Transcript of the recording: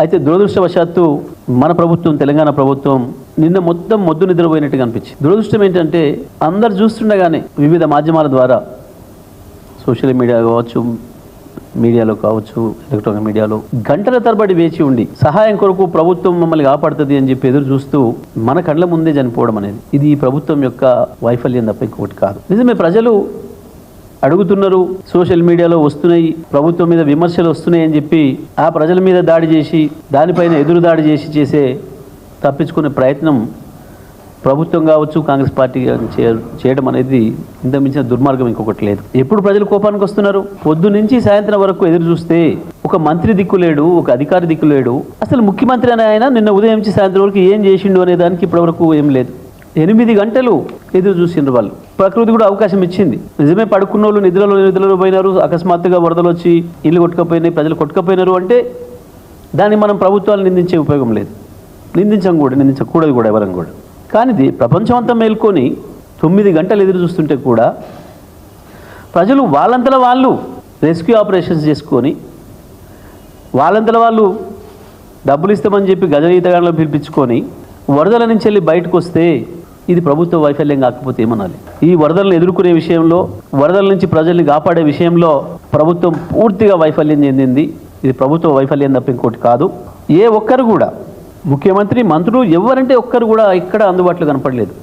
అయితే దురదృష్టవశాత్తు మన ప్రభుత్వం తెలంగాణ ప్రభుత్వం నిన్న మొత్తం మొద్దు నిద్రపోయినట్టుగా అనిపించింది. దురదృష్టం ఏంటంటే అందరు చూస్తుండగానే వివిధ మాధ్యమాల ద్వారా సోషల్ మీడియా కావచ్చు మీడియాలో కావచ్చు ఎలక్ట్రానిక్ మీడియాలో గంటల తరబడి వేచి ఉండి సహాయం కొరకు ప్రభుత్వం మమ్మల్ని కాపాడుతుంది అని చెప్పి ఎదురు చూస్తూ మన కళ్ళ ముందే చనిపోవడం అనేది ఇది ఈ ప్రభుత్వం యొక్క వైఫల్యం తప్ప ఇంకొకటి కాదు. నిజమే ప్రజలు అడుగుతున్నారు సోషల్ మీడియాలో వస్తున్నాయి ప్రభుత్వం మీద విమర్శలు వస్తున్నాయి అని చెప్పి ఆ ప్రజల మీద దాడి చేసి దానిపైన ఎదురు దాడి చేసి చేసే తప్పించుకునే ప్రయత్నం ప్రభుత్వం కావచ్చు కాంగ్రెస్ పార్టీ చేయ- చేయడం అనేది ఇంత మించిన దుర్మార్గం ఇంకొకటి లేదు. ఎప్పుడు ప్రజలు కోపానికి వస్తున్నారు? పొద్దు నుంచి సాయంత్రం వరకు ఎదురు చూస్తే ఒక మంత్రి దిక్కు లేడు ఒక అధికారి దిక్కు లేడు. అసలు ముఖ్యమంత్రి అనే ఆయన నిన్న ఉదయం నుంచి సాయంత్రం వరకు ఏం చేసిండు అనే దానికి ఇప్పటివరకు ఏం లేదు. ఎనిమిది గంటలు ఎదురు చూసిండ్రు వాళ్ళు. ప్రకృతి కూడా అవకాశం ఇచ్చింది. నిజమే పడుకున్న వాళ్ళు నిద్రలో నిద్రలో పోయినారు అకస్మాత్తుగా వరదలు వచ్చి ఇల్లు కొట్టుకపోయినాయి ప్రజలు కొట్టుకపోయినారు అంటే దాన్ని మనం ప్రభుత్వాలు నిందించే ఉపయోగం లేదు. నిందించం కూడా నిందించకూడదు కూడా ఎవరం కూడా. కానీ ఇది ప్రపంచం అంతా మేల్కొని తొమ్మిది గంటలు ఎదురు చూస్తుంటే కూడా ప్రజలు వాళ్ళంతల వాళ్ళు రెస్క్యూ ఆపరేషన్స్ చేసుకొని వాళ్ళంతల వాళ్ళు డబ్బులు ఇస్తామని చెప్పి గజ పిలిపించుకొని వరదల నుంచి వెళ్ళి బయటకు వస్తే ఇది ప్రభుత్వ వైఫల్యం కాకపోతే ఏమనాలి? ఈ వరదలను ఎదుర్కొనే విషయంలో వరదల నుంచి ప్రజల్ని కాపాడే విషయంలో ప్రభుత్వం పూర్తిగా వైఫల్యం చెందింది. ఇది ప్రభుత్వ వైఫల్యం తప్ప ఇంకోటి కాదు. ఏ ఒక్కరు కూడా ముఖ్యమంత్రి మంత్రులు ఎవరంటే ఒక్కరు కూడా ఇక్కడ అందుబాటులో కనపడలేదు.